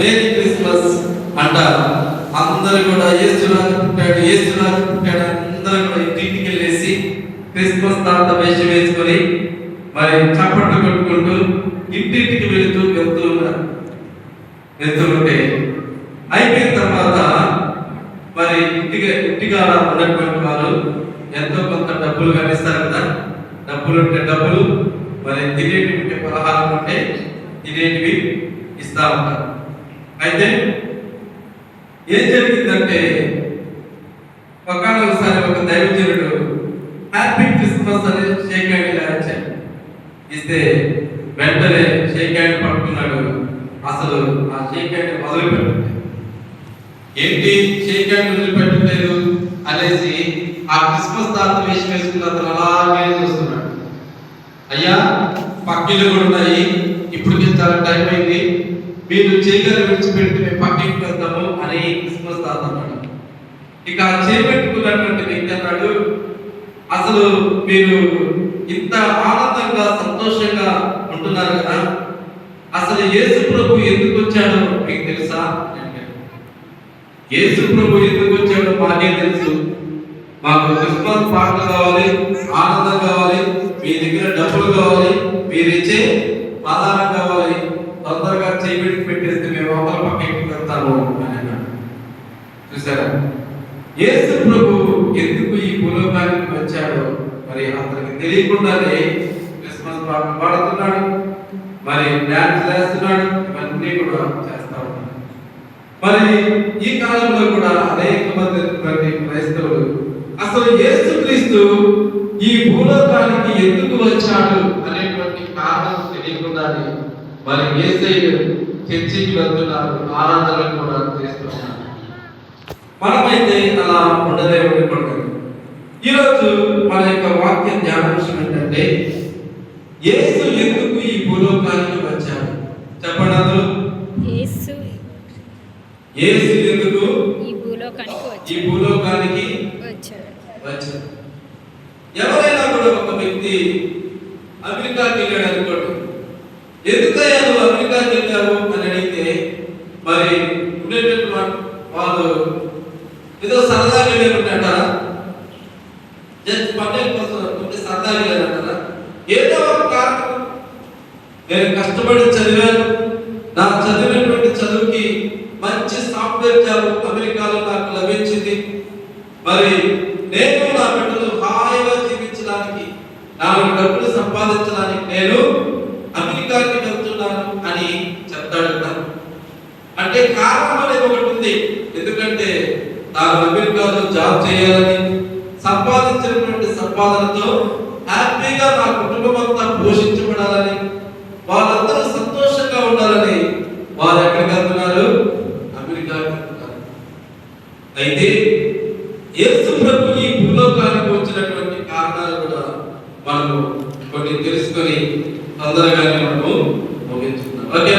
Merry Christmas అంటారు. అందరూ కూడా ఏసునాథ్ పుట్టాడు ఏసునాథ్ పుట్టాడు అందరూ కూడా ఇంటికి వెళ్ళేసి క్రిస్మస్ తాత వేషం వేసుకొని మరి చప్పట్లు కొట్టుకుంటూ ఇంటింటికి వెళుతూ వెళ్తూ ఉన్నారు. వెళ్తూ ఉంటే అయిపోయిన తర్వాత మరి ఇంటికి ఇంటిగా ఉన్నటువంటి వారు ఎంతో కొంత డబ్బులు కనిస్తారు కదా. డబ్బులు ఉంటే డబ్బులు మరి తినేటివి పలహారం ఉంటే తినేటివి ఇస్తా ఉంటారు. అయితే ఏం జరిగిందంటే ఒకసారి ఒక దైవజనుడు హ్యాపీ క్రిస్మస్ అని షేక్ హ్యాండ్ ఇలా ఇచ్చాడు. ఇస్తే వెంటనే షేక్ హ్యాండ్ పట్టుకున్నాడు. అసలు ఆ షేక్ హ్యాండ్ మొదలు ఏంటి షేక్ హ్యాండ్ వదిలిపెట్టలేదు అనేసి ఆ క్రిస్మస్ తాత వేషం వేసుకున్న అతను అలాగే చూస్తున్నాడు. అయ్యా పక్కిళ్ళు కూడా ఉన్నాయి. ఇప్పటికే చాలా టైం అయింది. మీరు చేయగల విడిచిపెట్టి మేము పక్కకి వెళ్తాము అని క్రిస్మస్ తాత అన్నాడు. ఇక చేపెట్టుకున్నటువంటి వ్యక్తి అన్నాడు అసలు మీరు ఇంత ఆనందంగా సంతోషంగా ఉంటున్నారు కదా. అసలు యేసు ప్రభు ఎందుకు వచ్చాడో మీకు తెలుసా? యేసు ప్రభు ఎందుకు వచ్చాడో మాకే తెలుసు. మాకు క్రిస్మస్ పాటలు కావాలి ఆనందం కావాలి మీ దగ్గర డబ్బులు కావాలి మీరు ఇచ్చే ఆధారం కావాలి. తొందరగా చేపెట్టి పెట్టేస్తే మేము అవతల పక్క ఇంటికి వెళ్తాము అని అన్నాడు. చూసారా యేసు ప్రభు ఎందుకు ఈ భూలోకానికి వచ్చాడో మరి అతనికి తెలియకుండానే క్రిస్మస్ పాటలు పాడుతున్నాడు. మరి డాన్స్ వేస్తున్నాడు. ఇవన్నీ కూడా చేస్తా ఉన్నాడు. మరి ఈ కాలంలో కూడా అనేక మంది క్రైస్తవులు అసలు యేసుక్రీస్తు ఈ భూలోకానికి ఎందుకు వచ్చాడు అనేటువంటి కారణం తెలియకుండానే మరి యేసయ్య చర్చికి వెళ్తున్నారు ఆరాధనలు కూడా చేస్తున్నారు. మనమైతే అలా ఉండదే ఉండకూడదు. ఈరోజు మన యొక్క వాక్య ధ్యానాంశం ఏంటంటే యేసు ఎందుకు ఈ భూలోకానికి వచ్చాడు? చెప్పండి యేసు యేసు ఎందుకు ఈ భూలోకానికి ఈ భూలోకానికి వచ్చాడు. వచ్చారు ఎవరైనా కూడా ఒక వ్యక్తి అమెరికాకి వెళ్ళాడు అనుకోండి. ఎందుకయ్యా నువ్వు అమెరికాకి వెళ్ళావు అని అడిగితే మరి ఉండేటటువంటి వాళ్ళు ఏదో సరదాగా వెళ్ళారంటారా జస్ట్ పండుగ కోసం ఉంటే సరదాగా వెళ్ళారంటారా ఏదో ఒక కారణం. నేను కష్టపడి చదివాను నా చదివిన మరి నేను నా బిడ్డలు హాయిగా జీవించడానికి నాలుగు డబ్బులు సంపాదించడానికి నేను అమెరికాకి వెళ్తున్నాను అని చెప్తాడు అంటే కారణం అనేది ఒకటి ఉంది. ఎందుకంటే తాను అమెరికాలో జాబ్ చేయాలని సంపాదించినటువంటి సంపాదనతో హ్యాపీగా నా కుటుంబం అంతా పోషించబడాలని వాళ్ళందరూ సంతోషంగా ఉండాలని వారు ఎక్కడికి వెళ్తున్నారు? అమెరికాకి వెళ్తున్నారు. అయితే యేసు ప్రభు ఈ భూలోకానికి వచ్చినటువంటి కారణాలు కూడా మనము కొన్ని తెలుసుకొని తొందరగానే మనము ముగించుకుందాం. ఓకే